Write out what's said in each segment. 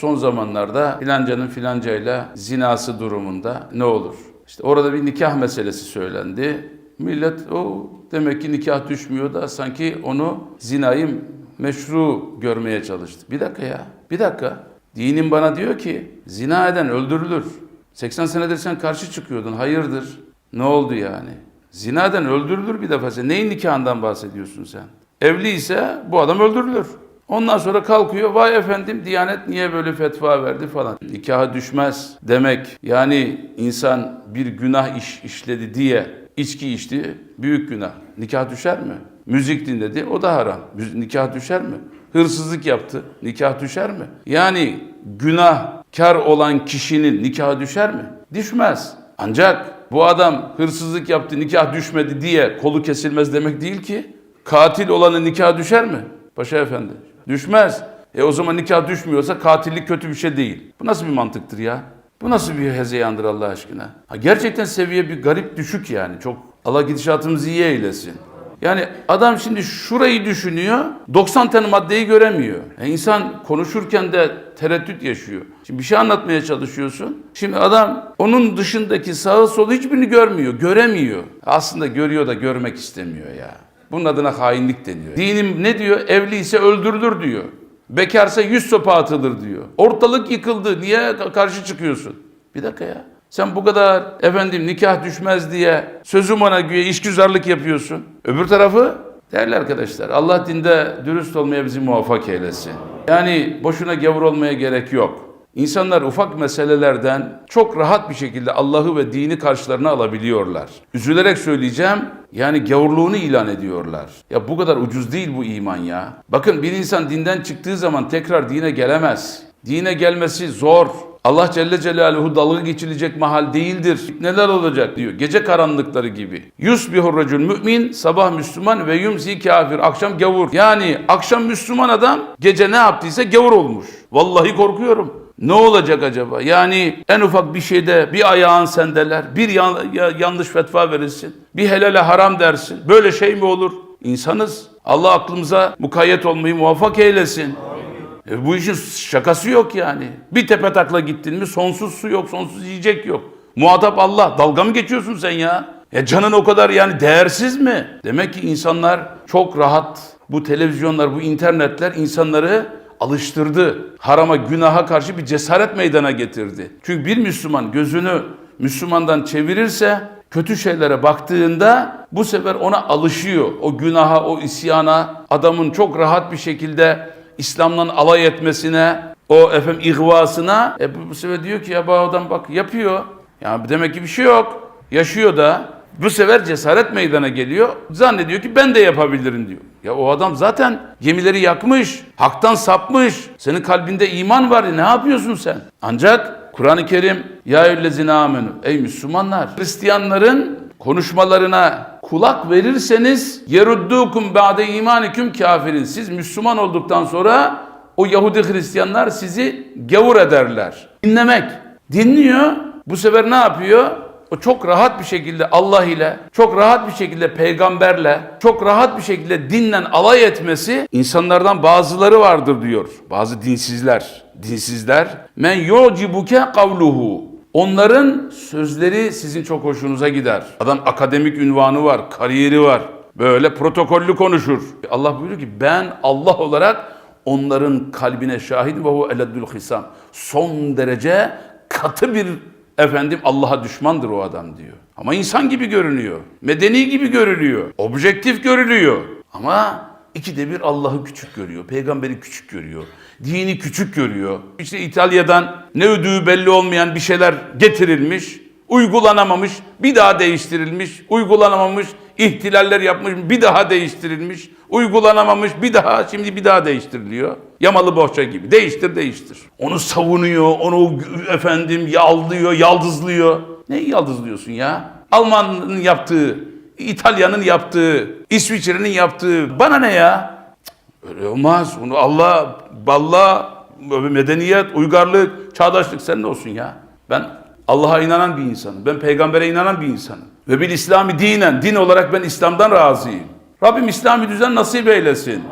Son zamanlarda filancanın filancayla zinası durumunda ne olur? İşte orada bir nikah meselesi söylendi. Millet o demek ki nikah düşmüyor da sanki onu zinayı meşru görmeye çalıştı. Bir dakika ya. Bir dakika. Dinim bana diyor ki zina eden öldürülür. 80 senedir sen karşı çıkıyordun. Hayırdır? Ne oldu yani? Zinaden öldürülür bir defa. Sen neyin nikahından bahsediyorsun sen? Evli ise bu adam öldürülür. Ondan sonra kalkıyor vay efendim Diyanet niye böyle fetva verdi falan. Nikaha düşmez demek yani insan bir günah iş işledi diye içki içti büyük günah. Nikah düşer mi? Müzik dinledi o da haram. Nikah düşer mi? Hırsızlık yaptı. Nikah düşer mi? Yani günah kar olan kişinin nikahı düşer mi? Düşmez. Ancak bu adam hırsızlık yaptı nikah düşmedi diye kolu kesilmez demek değil ki. Katil olanın nikah düşer mi? Paşa efendi. Düşmez. E o zaman nikah düşmüyorsa katillik kötü bir şey değil. Bu nasıl bir mantıktır ya? Bu nasıl bir hezeyandır Allah aşkına? Ha, gerçekten seviye bir garip düşük yani. Çok Allah gidişatımızı iyi eylesin. Yani adam şimdi şurayı düşünüyor, 90 tane maddeyi göremiyor. E insan konuşurken de tereddüt yaşıyor. Şimdi bir şey anlatmaya çalışıyorsun. Şimdi adam onun dışındaki sağı solu hiçbirini görmüyor, göremiyor. Aslında görüyor da görmek istemiyor ya. Bunun adına hainlik deniyor. Dinim ne diyor? Evli ise öldürülür diyor. Bekarsa yüz sopa atılır diyor. Ortalık yıkıldı. Niye ka- karşı çıkıyorsun? Bir dakika ya. Sen bu kadar efendim nikah düşmez diye sözüm ona güya işgüzarlık yapıyorsun. Öbür tarafı değerli arkadaşlar Allah dinde dürüst olmaya bizi muvaffak eylesin. Yani boşuna gavur olmaya gerek yok. İnsanlar ufak meselelerden çok rahat bir şekilde Allah'ı ve dini karşılarına alabiliyorlar. Üzülerek söyleyeceğim, yani gavurluğunu ilan ediyorlar. Ya bu kadar ucuz değil bu iman ya. Bakın bir insan dinden çıktığı zaman tekrar dine gelemez. Dine gelmesi zor. Allah Celle Celaluhu dalga geçilecek mahal değildir. Neler olacak diyor. Gece karanlıkları gibi. Yusbihur racul mümin, sabah Müslüman ve yumsi kafir. Akşam gavur. Yani akşam Müslüman adam gece ne yaptıysa gavur olmuş. Vallahi korkuyorum. Ne olacak acaba? Yani en ufak bir şeyde bir ayağın sendeler, bir yan- ya- yanlış fetva verilsin, bir helale haram dersin. Böyle şey mi olur? İnsanız. Allah aklımıza mukayyet olmayı muvaffak eylesin. E bu işin şakası yok yani. Bir tepe takla gittin mi sonsuz su yok, sonsuz yiyecek yok. Muhatap Allah. Dalga mı geçiyorsun sen ya? Ya canın o kadar yani değersiz mi? Demek ki insanlar çok rahat bu televizyonlar, bu internetler insanları alıştırdı. Harama, günaha karşı bir cesaret meydana getirdi. Çünkü bir Müslüman gözünü Müslümandan çevirirse kötü şeylere baktığında bu sefer ona alışıyor. O günaha, o isyana, adamın çok rahat bir şekilde İslam'dan alay etmesine, o efendim ihvasına e bu, bu sefer diyor ki ya bu adam bak yapıyor. Yani demek ki bir şey yok. Yaşıyor da bu sefer cesaret meydana geliyor. Zannediyor ki ben de yapabilirim diyor. Ya o adam zaten gemileri yakmış, haktan sapmış. Senin kalbinde iman var. Ne yapıyorsun sen? Ancak Kur'an-ı Kerim ya eyyühellezine amenü ey Müslümanlar Hristiyanların konuşmalarına kulak verirseniz yeruddukum ba'de imanikum kafirin. Siz Müslüman olduktan sonra o Yahudi Hristiyanlar sizi gavur ederler. Dinlemek. Dinliyor. Bu sefer ne yapıyor? O çok rahat bir şekilde Allah ile, çok rahat bir şekilde peygamberle, çok rahat bir şekilde dinle alay etmesi insanlardan bazıları vardır diyor. Bazı dinsizler, dinsizler. Men yucibuke kavluhu. Onların sözleri sizin çok hoşunuza gider. Adam akademik ünvanı var, kariyeri var. Böyle protokollü konuşur. Allah buyuruyor ki ben Allah olarak onların kalbine şahidim ve hu eleddül hisam. Son derece katı bir efendim Allah'a düşmandır o adam diyor. Ama insan gibi görünüyor. Medeni gibi görünüyor. Objektif görünüyor. Ama ikide bir Allah'ı küçük görüyor. Peygamberi küçük görüyor. Dini küçük görüyor. İşte İtalya'dan ne ödüğü belli olmayan bir şeyler getirilmiş. Uygulanamamış, bir daha değiştirilmiş, uygulanamamış, ihtilaller yapmış, bir daha değiştirilmiş, uygulanamamış, bir daha, şimdi bir daha değiştiriliyor. Yamalı bohça gibi. Değiştir, değiştir. Onu savunuyor, onu efendim yaldıyor, yaldızlıyor. Neyi yaldızlıyorsun ya? Alman'ın yaptığı, İtalya'nın yaptığı, İsviçre'nin yaptığı, bana ne ya? Öyle olmaz. Onu Allah, balla, medeniyet, uygarlık, çağdaşlık senin olsun ya. Ben Allah'a inanan bir insanım. Ben peygambere inanan bir insanım. Ve bil İslami dinen, din olarak ben İslam'dan razıyım. Rabbim İslami düzen nasip eylesin.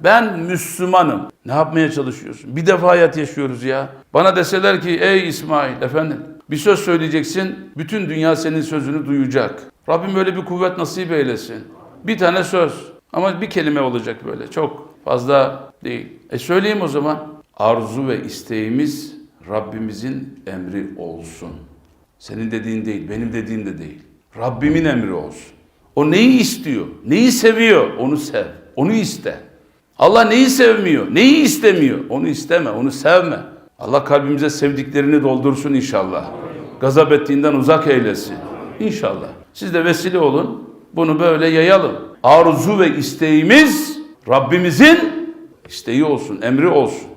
Ben Müslümanım. Ne yapmaya çalışıyorsun? Bir defa hayat yaşıyoruz ya. Bana deseler ki ey İsmail efendim bir söz söyleyeceksin. Bütün dünya senin sözünü duyacak. Rabbim böyle bir kuvvet nasip eylesin. Bir tane söz. Ama bir kelime olacak böyle. Çok fazla değil. E söyleyeyim o zaman. Arzu ve isteğimiz Rabbimizin emri olsun. Senin dediğin değil, benim dediğim de değil. Rabbimin emri olsun. O neyi istiyor, neyi seviyor, onu sev, onu iste. Allah neyi sevmiyor, neyi istemiyor, onu isteme, onu sevme. Allah kalbimize sevdiklerini doldursun inşallah. Gazap ettiğinden uzak eylesin. İnşallah. Siz de vesile olun, bunu böyle yayalım. Arzu ve isteğimiz Rabbimizin isteği olsun, emri olsun.